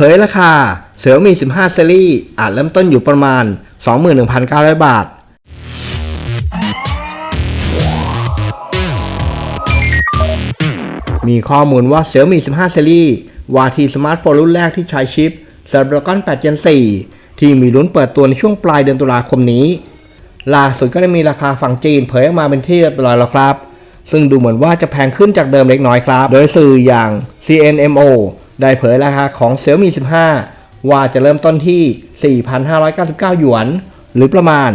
เผยราคา Xiaomi 15 Series อาจเริ่มต้นอยู่ประมาณ 21,900 บาท มีข้อมูลว่า Xiaomi 15 Series วาทีสมาร์ทโฟนรุ่นแรกที่ใช้ชิป Snapdragon 8 Gen 4 ที่มีลุ้นเปิดตัวในช่วงปลายเดือนตุลาคมนี้ ล่าสุดก็ได้มีราคาฝั่งจีนเผยออกมาเป็นที่เรียบร้อยแล้วครับ ซึ่งดูเหมือนว่าจะแพงขึ้นจากเดิมเล็กน้อยครับ โดยสื่ออย่าง CNMO ได้เผยราคาของ Xiaomi 15 ว่าจะเริ่มต้นที่ 4,599 หยวน หรือประมาณ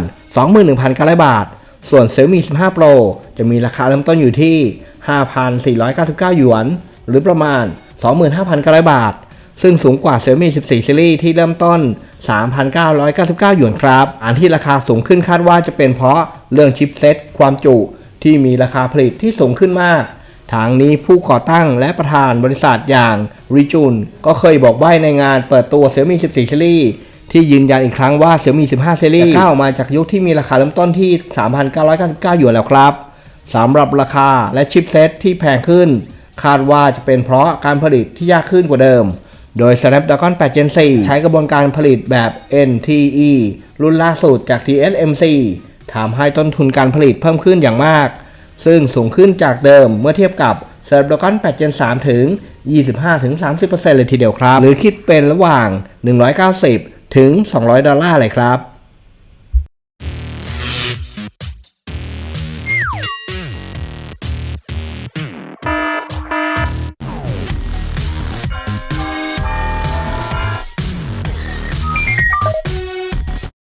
21,900 บาท ส่วน Xiaomi 15 Pro จะมีราคาเริ่มต้นอยู่ที่ 5,499 หยวน หรือประมาณ 25,900 บาท ซึ่งสูงกว่า Xiaomi 14 Series ที่เริ่มต้น 3,999 หยวนครับ อันที่ราคาสูงขึ้นคาดว่าจะเป็นเพราะเรื่องชิปเซ็ตความจุที่มีราคาผลิตที่สูงขึ้นมาก ทางนี้ผู้ก่อตั้งและประธานบริษัทอย่างริจุนก็เคยบอกไว้ในงานเปิดตัว Xiaomi 14 Series ที่ยืนยันอีกครั้งว่า Xiaomi 15 Series ก้าวมาจากยุคที่มีราคาเริ่มต้นที่ 3,999หยวนแล้วครับสำหรับราคาและชิปเซตที่แพงขึ้น คาดว่าจะเป็นเพราะการผลิตที่ยากขึ้นกว่าเดิม โดย Snapdragon 8 Gen 4 ใช้กระบวนการผลิตแบบ NTE รุ่นล่าสุดจาก TSMC ทำให้ต้นทุนการผลิตเพิ่มขึ้นอย่างมาก ซึ่งสูงขึ้นจากเดิมเมื่อเทียบกับ Snapdragon 8 Gen 3 ถึง 25-30%เลยทีเดียวครับ หรือคิดเป็นระหว่าง 190 ถึง 200 ดอลลาร์เลยครับ